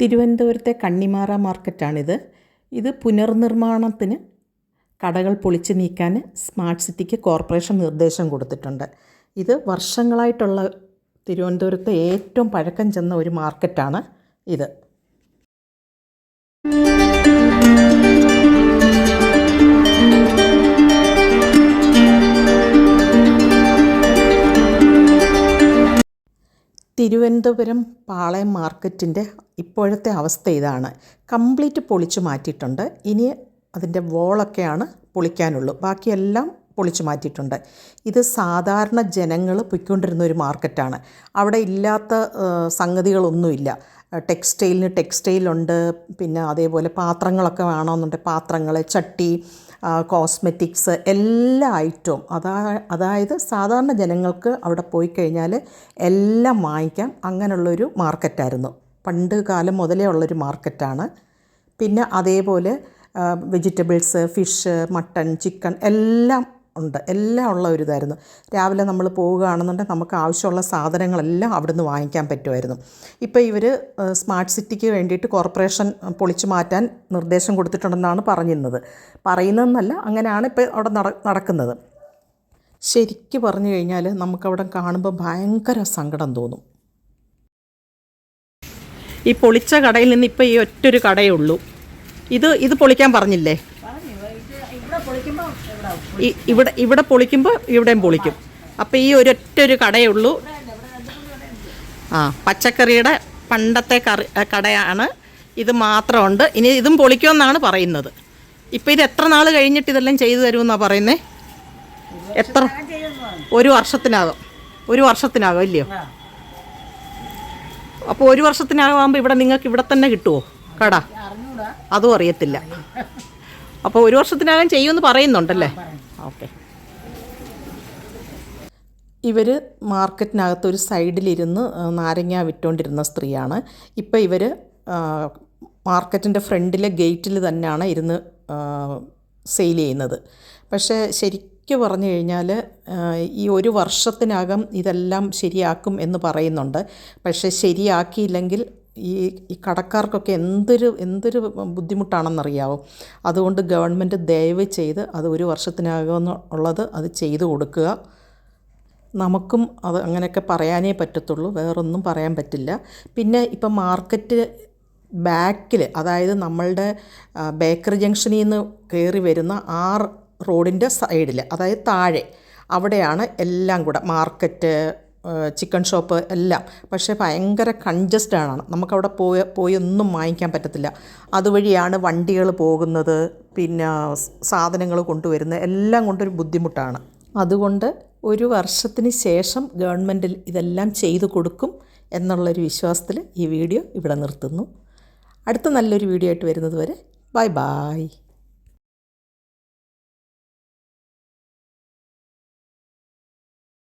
തിരുവനന്തപുരത്തെ കണ്ണിമാറ മാർക്കറ്റാണിത്. ഇത് പുനർനിർമ്മാണത്തിന് കടകൾ പൊളിച്ചു നീക്കാൻ സ്മാർട്ട് സിറ്റിക്ക് കോർപ്പറേഷൻ നിർദ്ദേശം കൊടുത്തിട്ടുണ്ട്. ഇത് വർഷങ്ങളായിട്ടുള്ള തിരുവനന്തപുരത്തെ ഏറ്റവും പഴക്കം ചെന്ന ഒരു മാർക്കറ്റാണ് ഇത്. തിരുവനന്തപുരം പാളയം മാർക്കറ്റിന്റെ ഇപ്പോഴത്തെ അവസ്ഥ ഇതാണ്. കംപ്ലീറ്റ് പൊളിച്ചു മാറ്റിയിട്ടുണ്ട്. ഇനി അതിന്റെ വോളൊക്കെയാണ് പൊളിക്കാനുള്ളൂ. ബാക്കിയെല്ലാം പൊളിച്ചു മാറ്റിയിട്ടുണ്ട്. ഇത് സാധാരണ ജനങ്ങൾ പൊയ്ക്കൊണ്ടിരുന്ന ഒരു മാർക്കറ്റാണ്. അവിടെ ഇല്ലാത്ത സംഗതികളൊന്നുമില്ല. ടെക്സ്റ്റൈലിന് ടെക്സ്റ്റൈലുണ്ട്. പിന്നെ അതേപോലെ പാത്രങ്ങളൊക്കെ വേണമെന്നുണ്ട് പാത്രങ്ങൾ ചട്ടി കോസ്മെറ്റിക്സ് എല്ലാ ഐറ്റവും അതാ അതായത് സാധാരണ ജനങ്ങൾക്ക് അവിടെ പോയി കഴിഞ്ഞാൽ എല്ലാം വാങ്ങിക്കാം. അങ്ങനെയുള്ളൊരു മാർക്കറ്റായിരുന്നു പണ്ട് കാലം മുതലേ ഉള്ളൊരു മാർക്കറ്റാണ് പിന്നെ അതേപോലെ വെജിറ്റബിൾസ് ഫിഷ് മട്ടൺ ചിക്കൻ എല്ലാം ഉണ്ട്. എല്ലാം ഉള്ള ഒരു ഇതായിരുന്നു. രാവിലെ നമ്മൾ പോവുകയാണെന്നുണ്ടെങ്കിൽ നമുക്ക് ആവശ്യമുള്ള സാധനങ്ങളെല്ലാം അവിടുന്ന് വാങ്ങിക്കാൻ പറ്റുമായിരുന്നു. ഇപ്പോൾ ഇവർ സ്മാർട്ട് സിറ്റിക്ക് വേണ്ടിയിട്ട് കോർപ്പറേഷൻ പൊളിച്ചു മാറ്റാൻ നിർദ്ദേശം കൊടുത്തിട്ടുണ്ടെന്നാണ് പറഞ്ഞിരുന്നത്. പറയുന്നതെന്നല്ല അങ്ങനെയാണ് ഇപ്പോൾ അവിടെ നടക്കുന്നത്. ശരിക്ക് പറഞ്ഞു കഴിഞ്ഞാൽ നമുക്കവിടെ കാണുമ്പോൾ ഭയങ്കര സങ്കടം തോന്നും. ഈ പൊളിച്ച കടയിൽ നിന്ന് ഇപ്പോൾ ഈ ഒറ്റൊരു കടയേ ഉള്ളൂ. ഇത് ഇത് പൊളിക്കാൻ പറഞ്ഞില്ലേ? ഇവിടെ ഇവിടെ പൊളിക്കുമ്പോൾ ഇവിടെയും പൊളിക്കും. അപ്പോൾ ഈ ഒരൊറ്റ ഒരു കടയേ ഉള്ളൂ. ആ പച്ചക്കറിയുടെ പണ്ടത്തെ കറി കടയാണ്. ഇത് മാത്രമുണ്ട്. ഇനി ഇതും പൊളിക്കുമെന്നാണ് പറയുന്നത്. ഇപ്പോൾ ഇത് എത്ര നാൾ കഴിഞ്ഞിട്ട് ഇതെല്ലാം ചെയ്തു തരുമെന്നാണ് പറയുന്നത് എത്ര? ഒരു വർഷത്തിനകം. ഒരു വർഷത്തിനകം ഇല്ലയോ? അപ്പോൾ ഒരു വർഷത്തിനാകുമ്പോൾ ഇവിടെ നിങ്ങൾക്ക് ഇവിടെ തന്നെ കിട്ടുമോ കട? അതും അറിയത്തില്ല. അപ്പോൾ ഒരു വർഷത്തിനകം ചെയ്യുമെന്ന് പറയുന്നുണ്ടല്ലേ? ഓക്കെ. ഇവർ മാർക്കറ്റിനകത്ത് ഒരു സൈഡിലിരുന്ന് നാരങ്ങ വിറ്റുകൊണ്ടിരുന്ന സ്ത്രീയാണ്. ഇപ്പോൾ ഇവർ മാർക്കറ്റിന്റെ ഫ്രണ്ടിലെ ഗേറ്റിൽ തന്നെയാണ് ഇരുന്ന് സെയിൽ ചെയ്യുന്നത്. പക്ഷേ ശരിക്കും പറഞ്ഞു കഴിഞ്ഞാൽ ഈ ഒരു വർഷത്തിനകം ഇതെല്ലാം ശരിയാക്കും എന്ന് പറയുന്നുണ്ട്. പക്ഷേ ശരിയാക്കിയില്ലെങ്കിൽ ഈ ഈ കടക്കാർക്കൊക്കെ എന്തൊരു എന്തൊരു ബുദ്ധിമുട്ടാണെന്നറിയാവോ? അതുകൊണ്ട് ഗവൺമെന്റ് ദയവ് ചെയ്ത് അത് ഒരു വർഷത്തിനകം ഉള്ളത് അത് ചെയ്തു കൊടുക്കുക. നമുക്കും അത് അങ്ങനെയൊക്കെ പറയാനേ പറ്റത്തുള്ളൂ. വേറൊന്നും പറയാൻ പറ്റില്ല. പിന്നെ ഇപ്പം മാർക്കറ്റ് ബാക്കിൽ അതായത് നമ്മളുടെ ബേക്കറി ജംഗ്ഷനിൽ നിന്ന് കയറി വരുന്ന ആ റോഡിന്റെ സൈഡിൽ അതായത് താഴെ അവിടെയാണ് എല്ലാം കൂടെ മാർക്കറ്റ് ചിക്കൻ ഷോപ്പ് എല്ലാം. പക്ഷേ ഭയങ്കര കൺജസ്റ്റഡ് ആണ് നമുക്കവിടെ പോയി പോയി ഒന്നും വാങ്ങിക്കാൻ പറ്റത്തില്ല. അതുവഴിയാണ് വണ്ടികൾ പോകുന്നത് പിന്നെ സാധനങ്ങൾ കൊണ്ടുവരുന്നത് എല്ലാം കൊണ്ടൊരു ബുദ്ധിമുട്ടാണ്. അതുകൊണ്ട് ഒരു വർഷത്തിന് ശേഷം ഗവൺമെന്റിൽ ഇതെല്ലാം ചെയ്തു കൊടുക്കും എന്നുള്ളൊരു വിശ്വാസത്തിൽ ഈ വീഡിയോ ഇവിടെ നിർത്തുന്നു. അടുത്ത നല്ലൊരു വീഡിയോ ആയിട്ട് വരുന്നത് വരെ ബൈ ബായ്